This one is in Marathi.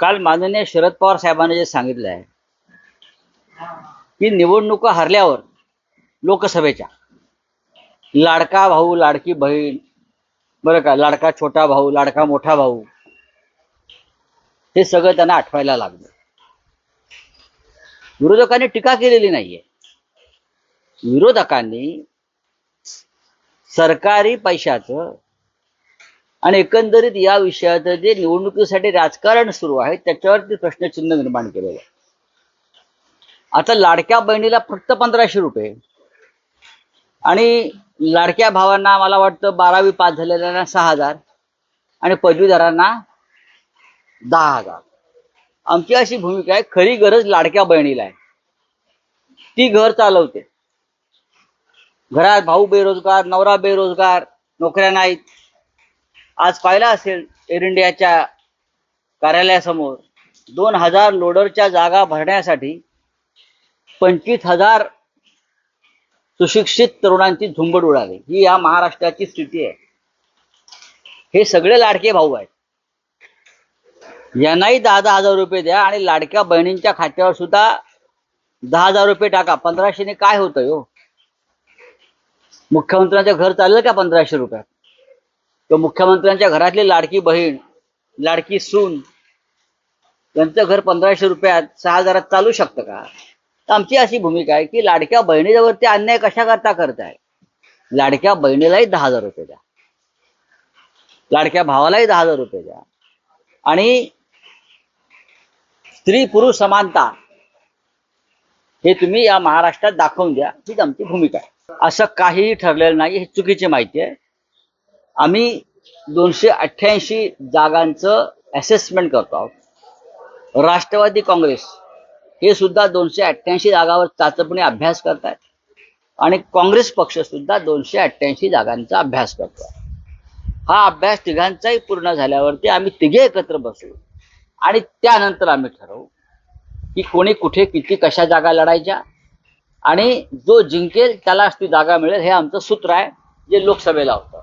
काल माननीय शरद पवार साहेबांनी जे सांगितलं आहे की निवडणुका हरल्यावर लोकसभेच्या लाडका भाऊ लाडकी बहीण बरं का लाडका छोटा भाऊ लाडका मोठा भाऊ हे सगळं त्यांना आठवायला लागलं. विरोधकांनी टीका केलेली नाहीये. विरोधकांनी सरकारी पैशाचं आणि एकंदरीत या विषयात जे निवडणुकीसाठी राजकारण सुरू आहे त्याच्यावरती प्रश्नचिन्ह निर्माण केलेलं आहे. आता लाडक्या बहिणीला फक्त पंधराशे रुपये. आणि लाडक्या भावांना मला वाटतं बारावी पास झालेल्यांना सहा हजार. आणि पदवीधरांना दहा हजार. आमची अशी भूमिका आहे खरी गरज लाडक्या बहिणीला आहे. ती घर चालवते. घरात भाऊ बेरोजगार नवरा बेरोजगार नोकऱ्या नाहीत. आज पाहिला असेल एअर इंडियाच्या कार्यालयासमोर दोन हजार लोडरच्या जागा भरण्यासाठी पंचवीस हजार सुशिक्षित तरुणांची झुंबड उडाली. ही या महाराष्ट्राची स्थिती आहे. हे सगळे लाडके भाऊ आहेत. यांनाही दहा दहा हजार रुपये द्या आणि लाडक्या बहिणींच्या खात्यावर सुद्धा दहा हजार रुपये टाका. पंधराशेने काय होतं हो मुख्यमंत्र्यांचं घर चाललं का पंधराशे रुपयात? किंवा मुख्यमंत्र्यांच्या घरातली लाडकी बहीण लाडकी सून त्यांचं घर पंधराशे रुपयात सहा हजारात चालू शकतं का? आमची अशी भूमिका आहे की लाडक्या बहिणीवरती अन्याय कशा करता करताय? लाडक्या बहिणीलाही दहा हजार रुपये द्या. लाडक्या भावालाही दहा हजार रुपये द्या. आणि स्त्री पुरुष समानता हे तुम्ही या महाराष्ट्रात दाखवून द्या. हीच आमची भूमिका आहे. असं काहीही ठरलेलं नाही हे चुकीची माहिती आहे. आम्ही दोनशे अठ्ठ्याऐंशी जागांचं असेसमेंट करतो आहोत. राष्ट्रवादी काँग्रेस हे सुद्धा दोनशे अठ्ठ्याऐंशी जागावर चाचपणे अभ्यास करतात आणि काँग्रेस पक्ष सुद्धा दोनशे अठ्ठ्याऐंशी जागांचा अभ्यास करतो. हा अभ्यास तिघांचाही पूर्ण झाल्यावरती आम्ही तिघे एकत्र बसू आणि त्यानंतर आम्ही ठरवू की कोणी कुठे किती कशा जागा लढायच्या. आणि जो जिंकेल त्यालाच ती जागा मिळेल हे आमचं सूत्र आहे जे लोकसभेला होतं.